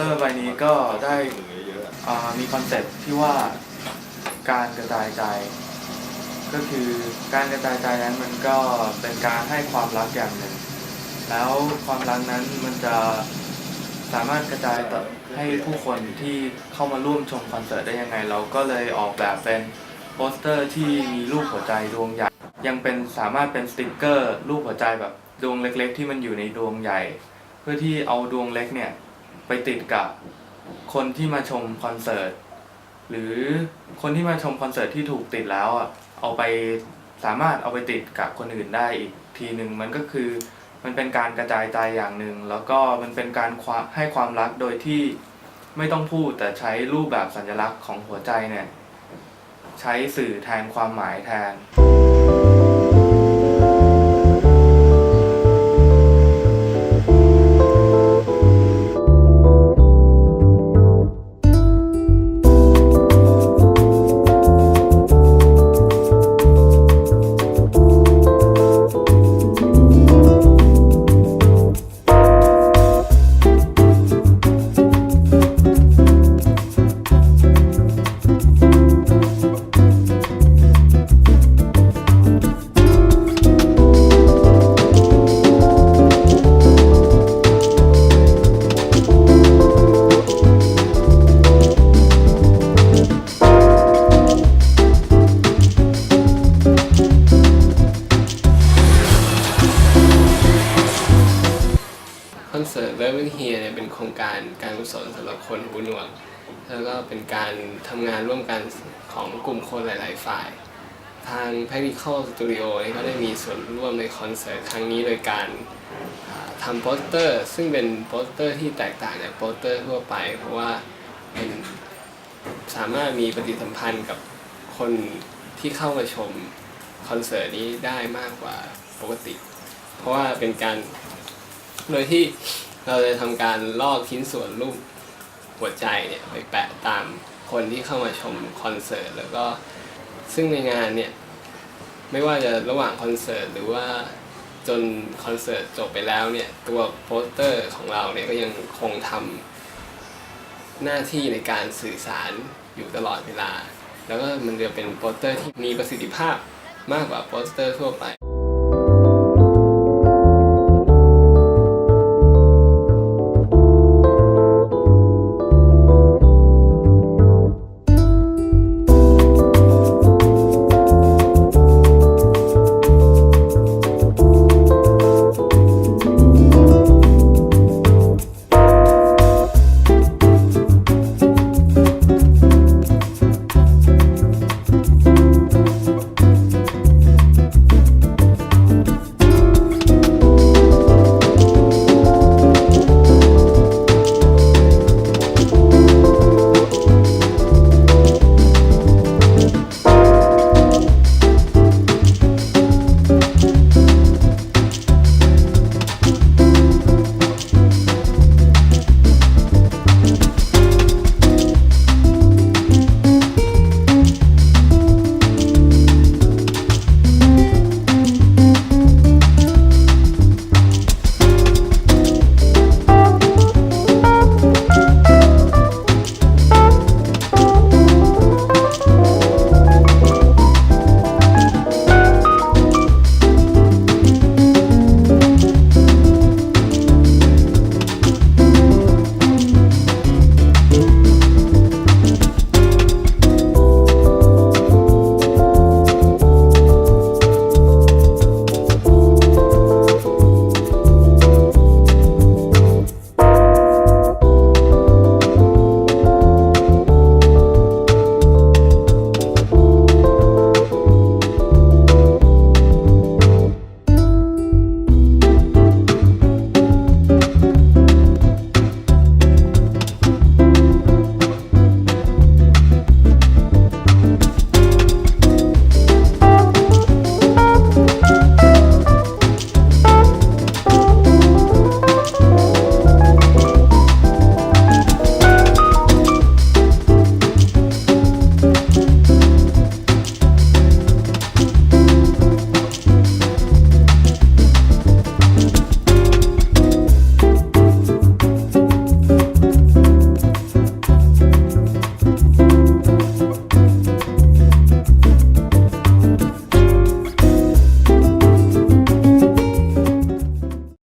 ตอร์ใบนี้ก็ได้อ่ามีคอนเซ็ปต์ที่ว่าการกระจายใจ ก็คือการกระจายใจนั้นมันก็เป็นการให้ความรักอย่างหนึ่ง แล้วความรักนั้นมันจะสามารถกระจายต่อให้ผู้คนที่เข้ามาร่วมชมคอนเสิร์ตได้ยังไง เราก็เลยออกแบบเป็นโปสเตอร์ที่มีรูปหัวใจดวงใหญ่ ยังเป็นสามารถเป็นสติกเกอร์ รูปหัวใจแบบดวงเล็ก ๆ ที่มันอยู่ในดวงใหญ่ เพื่อที่เอาดวงเล็กเนี่ย ไปติดกับคนที่มาชมคอนเสิร์ตหรือคนที่มาชมคอนเสิร์ตที่ถูกติดแล้วอะเอาไปสามารถเอาไปติดกับคนอื่นได้อีกทีหนึ่งมันก็คือมันเป็นการกระจายใจอย่างหนึ่งแล้วก็มันเป็นการาให้ความรักโดยที่ไม่ต้องพูดแต่ใช้รูปแบบสัญลักษณ์ของหัวใจเนี่ย ใช้สื่อแทนความหมายแทน เป็นโครงการการกุศลสำหรับคนหูหนวก แล้วก็เป็นการทำงานร่วมกันของกลุ่มคนหลาย ๆ ฝ่าย ทาง Practical Studio เนี่ก็ได้มีส่วนร่วมในคอนเสิร์ตครั้งนี้โดยการทำโปสเตอร์ ซึ่งเป็นโปสเตอร์ที่แตกต่างจากโปสเตอร์ทั่วไป เพราะว่าเป็นสามารถมีปฏิสัมพันธ์กับคนที่เข้ามาชมคอนเสิร์ตนี้ได้มากกว่าปกติ เพราะว่าเป็นการโดยที่ เราจะทำการลอกชิ้นส่วนรูปหัวใจเนี่ยไปแปะตามคนที่เข้ามาชมคอนเสิร์ตแล้วก็ซึ่งในงานเนี่ยไม่ว่าจะระหว่างคอนเสิร์ตหรือว่าจนคอนเสิร์ตจบไปแล้วเนี่ยตัวโปสเตอร์ของเราเนี่ยก็ยังคงทำหน้าที่ในการสื่อสารอยู่ตลอดเวลา แล้วก็มันจะเป็นโปสเตอร์ที่มีประสิทธิภาพมากกว่าโปสเตอร์ทั่วไป